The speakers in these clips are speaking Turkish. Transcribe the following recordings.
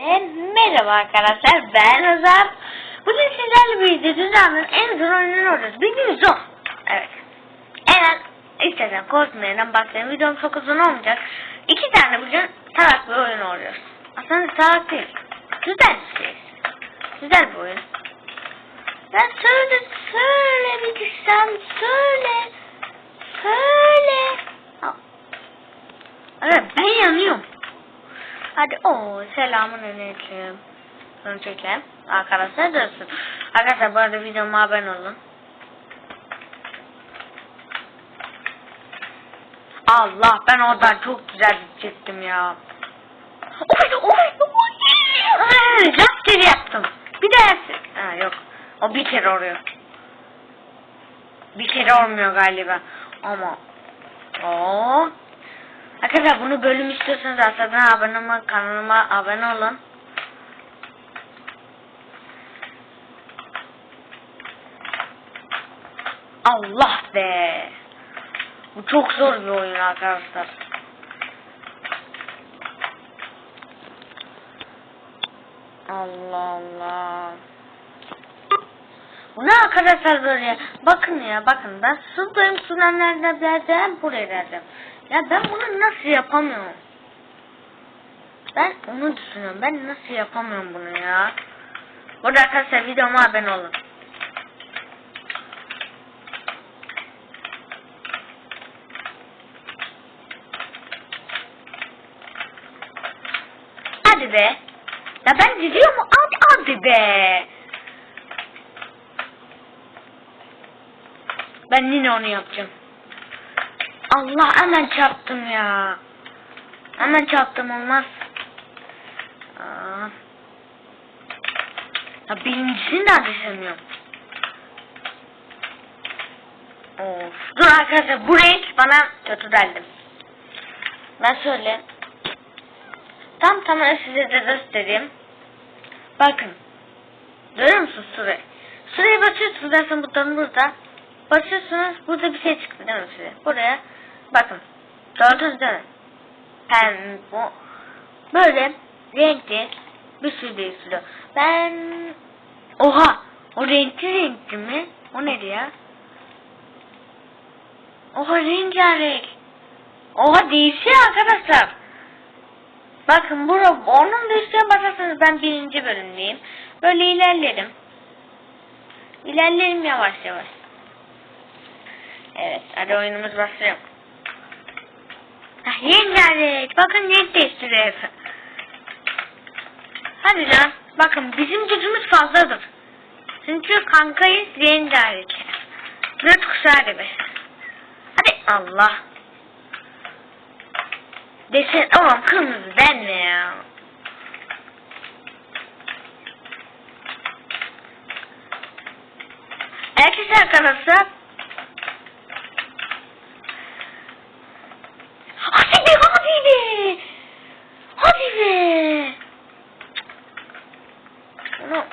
E, merhaba arkadaşlar ben Özlem. Bugün sizlerle birlikte dünyanın en zor oyununu oynuyoruz. Bildiğiniz zor. Evet. Evet. İstersen korkmayan başlayalım. Videom çok uzun olmayacak. İki tane bugün salak bir oyun oynuyoruz. Aslında salak değil. Güzel bir şey. Güzel bir oyun. Ben söyle söyle bir gitsem söyle. Söyle. Evet ben yanıyorum. Hadi o selamun aleyküm. Öncelikle arkadaşlar dönsün. Arkadaşlar bu arada videoma abone olun. Allah ben oradan çok güzel gidecektim ya. Oy oy oy. Rastgele yaptım. Bir de ha, yok. O bir kere oluyor. Bir kere olmuyor galiba. Ama o Arkadaşlar bunu bölüm istiyorsanız aşağıdan abone olma, kanalıma abone olun. Allah be. Bu çok zor bir oyun arkadaşlar. Allah Allah. Bu ne arkadaşlar böyle? Bakın ya bakın ben sudayım nerede derdim buraya derdim. Ya ben bunu nasıl yapamıyorum? Ben onu düşünüyorum. Ben nasıl yapamıyorum bunu ya? Burada arkadaşlar videoma abone olun. Hadi be. Ya ben gidiyor mu? Hadi hadi be. Ben yine onu yapacağım. Allah hemen çarptım ya. Hemen çarptım olmaz. Aa. Ya birincisini de ateşlemiyorum. Of. Dur arkadaşlar bu renk bana kötü geldi. Ben söyle. Tam tamam size de göstereyim. Bakın. Görüyor musunuz süre? Süreye basıyorsunuz zaten butonun burada. Basıyorsunuz burada bir şey çıktı değil mi size? Buraya bakın. Gördünüz değil mi? Pem bu. Böyle renkli bir sürü değiştiriyor. Ben oha o renkli renkli mi? O neydi ya? Oha rengarenk. Oha değişiyor arkadaşlar. Bakın burada onun da üstüne basarsanız ben birinci bölümdeyim. Böyle ilerlerim. İlerlerim yavaş yavaş. Evet hadi oyunumuz başlıyor. Ah, Rengarenk. Bakın renk değiştiriyor. Hadi can. Bakın bizim gücümüz fazladır. Çünkü kankayız rengarenk. Dört kuşağı gibi. Hadi Allah. Desen oğlum kırmızı ben ne ya? Herkese arkadaşlar Hadi be hadi be. Hadi be. Bunu...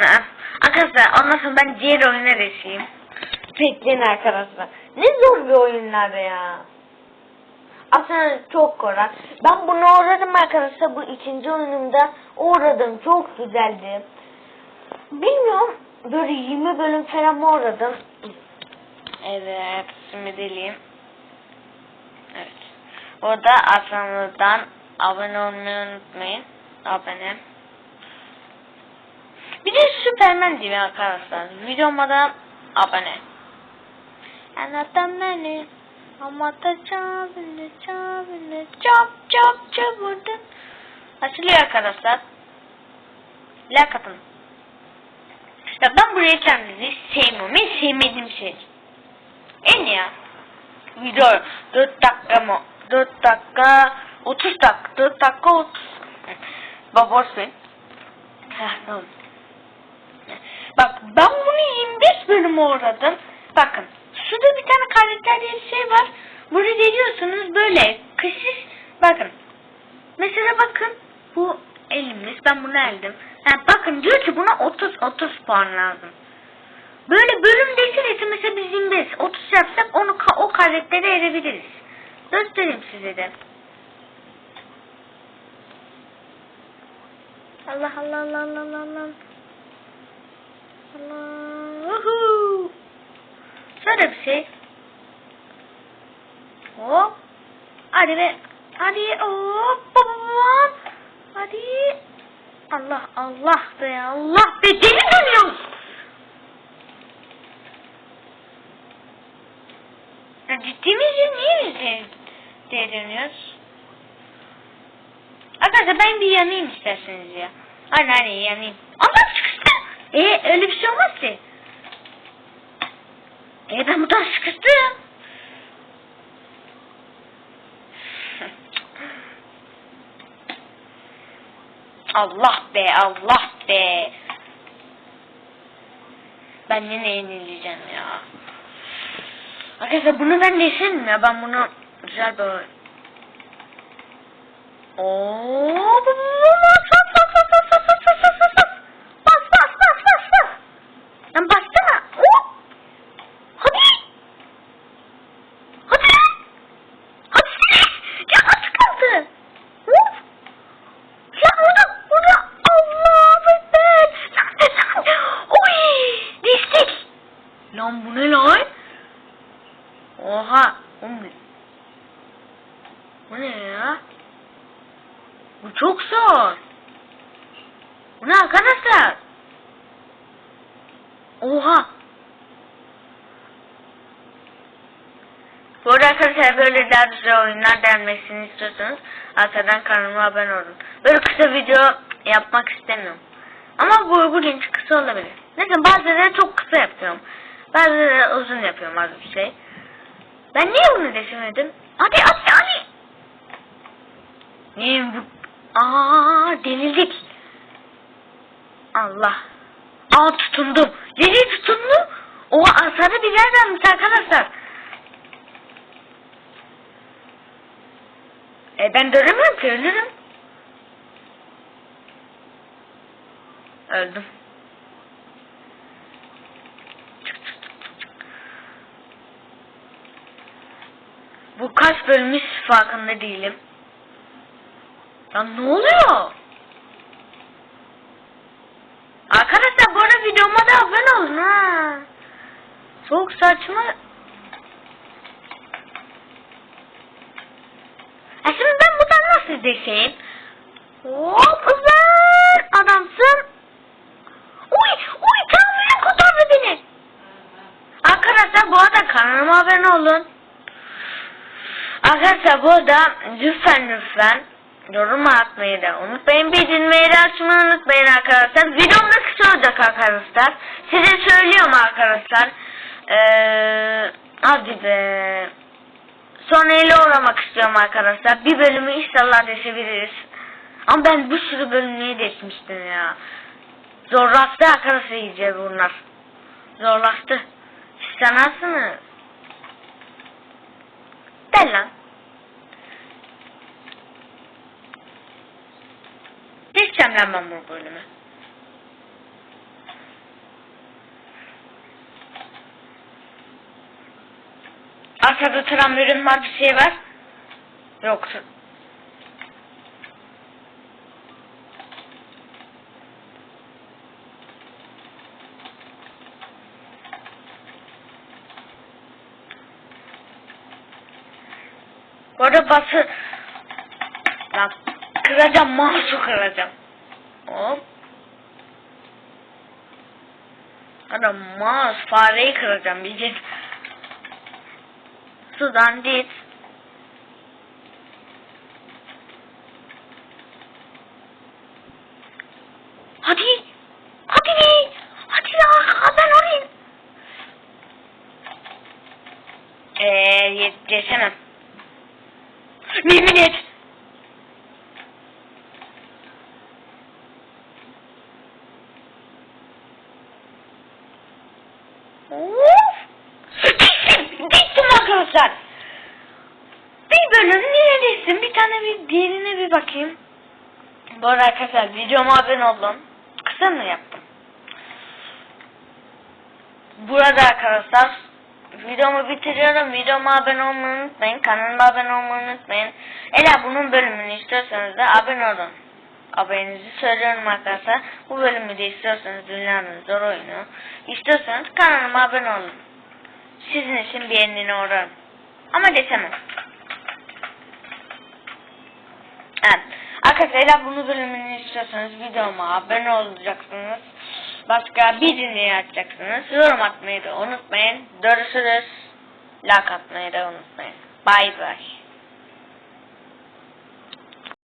Ha, Arkadaşlar ondan sonra ben diğer oyuna geçeyim. Bekleyin arkadaşlar. Ne zor bir oyunlar ya. Aslında çok kolay. Ben bunu uğradım arkadaşlar. Bu ikinci oyunumda uğradım. Çok güzeldi. Bilmiyorum. Böyle 20 bölüm falan mı uğradım? Evet. Şimdi deliyim. Evet. Orada Aslanlı'dan abone olmayı unutmayın. Abone. Bir değil mi arkadaşlar? Videoma da abone. Anlatan beni. Ama da çabını çabını çap çap çabırdı. Açılıyor arkadaşlar. Like atın. Ya ben buraya kendinizi sevmiyorum. En sevmediğim şey. En ya video 4 dakika mı? 4 dakika 30 dakika 4 dakika 30 Babasın. Tamam. Bak ben bunu 25 bölüm uğradım. Bakın şurada bir tane karakter diye bir şey var. Bunu veriyorsunuz böyle kışış bakın. Mesela bakın bu elimiz ben bunu aldım. Yani bakın diyor ki buna 30 30 puan lazım. Böyle bölüm deseydi mesela biz 25, 30 yapsak onu o karaktere erebiliriz. Göstereyim size de. Allah Allah Allah Allah Allah. Allah. Uhu. Şöyle bir şey. Hop. Hadi be. Hadi hop. Babam. Hadi. Allah Allah be Allah be deli dönüyoruz. Ya ciddi misin? Niye biz diye dönüyoruz? Arkadaşlar ben bir yanayım isterseniz ya. Hadi hadi yanayım. Allah sıkıştı. E öyle bir şey olmaz ki. E ben buradan sıkıştım. Allah be Allah be. Ben yine yenileceğim ya. Arkadaşlar bunu ben değiştirim ya. Ben bunu güzel böyle Oo, bas bas bas bas bas bas bas bas bas bas. Bas bas bas bas bas. Lan bassana. Hop. Hadi. Hadi. Hadi. Ya az kaldı. Hop. Ya orada orada. Allah ekber. Lan lan. Oy. Düştük. Lan bu ne lan? Oha. Oğlum. Bu ne ya? Bu çok zor. Bu ne arkadaşlar? Oha. Bu arada arkadaşlar böyle daha güzel oyunlar denmesini istiyorsanız arkadan kanalıma abone olun. Böyle kısa video yapmak istemiyorum. Ama bu bugünkü kısa olabilir. Neyse bazıları çok kısa yapıyorum. Bazıları uzun yapıyorum az bir şey. Ben niye bunu düşünmedim? Hadi hadi hadi. Niye bu? Aa delirdik. Allah. Aa tutundum. Nereye tutundum? O sarı bir yer vermiş arkadaşlar. E ben dönemiyorum ki ölürüm. Öldüm. Bu kaç bölmüş farkında değilim. Ya ne oluyor? Arkadaşlar bu arada videoma da abone olun ha. Çok saçma. Ha şimdi ben buradan nasıl düşeyim? Hop kızlar adamsın. Uy uy Tanrı'ya kurtardı beni. Arkadaşlar bu arada kanalıma abone olun. Arkadaşlar bu arada lütfen lütfen yorum atmayı da unutmayın. Bildirimleri de açmayı unutmayın arkadaşlar. Videom da kısa olacak arkadaşlar. Size söylüyorum arkadaşlar. Ee, hadi be. Sonra ele uğramak istiyorum arkadaşlar. Bir bölümü inşallah deşebiliriz. Ama ben bu sürü bölümü geçmiştim ya. Zorlaştı arkadaşlar iyice bunlar. Zorlaştı. Sanarsınız. Gel lan. Geçeceğim lan ben bu bölümü. Arkada tramvayın var bir şey var. Yoktu. Bu arada bası... Lan kıracağım, mouse'u kıracağım. Hop. Adam mouse fareyi kıracağım diyecek. Sudan dit. Hadi. Hadi be. Hadi ya. Ben orayım. Eee geçemem. Yemin et. Of! Arkadaşlar. Bir bölüm neredesin? Bir tane bir diğerine bir bakayım. Bu arada arkadaşlar videoma abone olun. Kısa mı yaptım? Burada arkadaşlar videomu bitiriyorum. Videoma abone olmayı unutmayın. Kanalıma abone olmayı unutmayın. Eğer bunun bölümünü istiyorsanız da abone olun. haberinizi söylüyorum arkadaşlar. Bu bölümü de istiyorsanız dünyanın zor oyunu. İstiyorsanız kanalıma abone olun. Sizin için bir elini uğrarım. Ama desemem. Evet. Arkadaşlar bunu bölümünü istiyorsanız videoma abone olacaksınız. Başka birini açacaksınız. Yorum atmayı da unutmayın. Görüşürüz. Like atmayı da unutmayın. Bay bay.